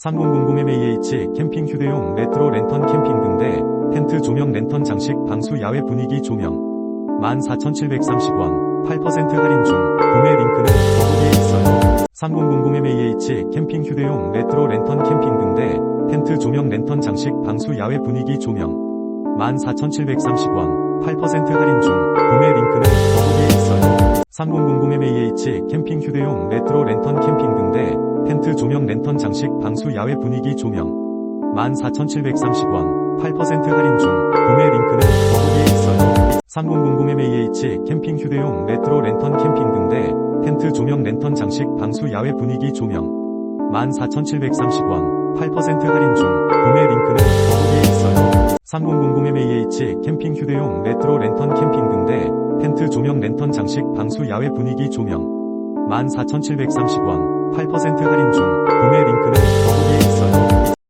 3000MAH 캠핑 휴대용 레트로 랜턴 캠핑 등대 텐트 조명 랜턴 장식 방수 야외 분위기 조명 14,730원 8% 할인 중 구매 링크는 더보기에 있어요. 3000MAH 캠핑 휴대용 레트로 랜턴 캠핑 등대 텐트 조명 랜턴 장식 방수 야외 분위기 조명 14,730원 8% 할인 중 구매 링크는 더보기에 있어요. 3000MAH 캠핑 휴대용 레트로 랜턴 캠핑 등대 텐트 조명 랜턴 장식 방수 야외 분위기 조명. 14,730원 8% 할인 중. 구매 링크는 더보기에 있어요. 3000MAH 캠핑 휴대용 레트로 랜턴 캠핑 등대 텐트 조명 랜턴 장식 방수 야외 분위기 조명. 14,730원 8% 할인 중. 구매 링크는 더보기에 있어요. 3000MAH 캠핑 휴대용 레트로 랜턴 캠핑 등대 텐트 조명 랜턴 장식 방수 야외 분위기 조명. 14,730원 8% 할인 중 구매 링크는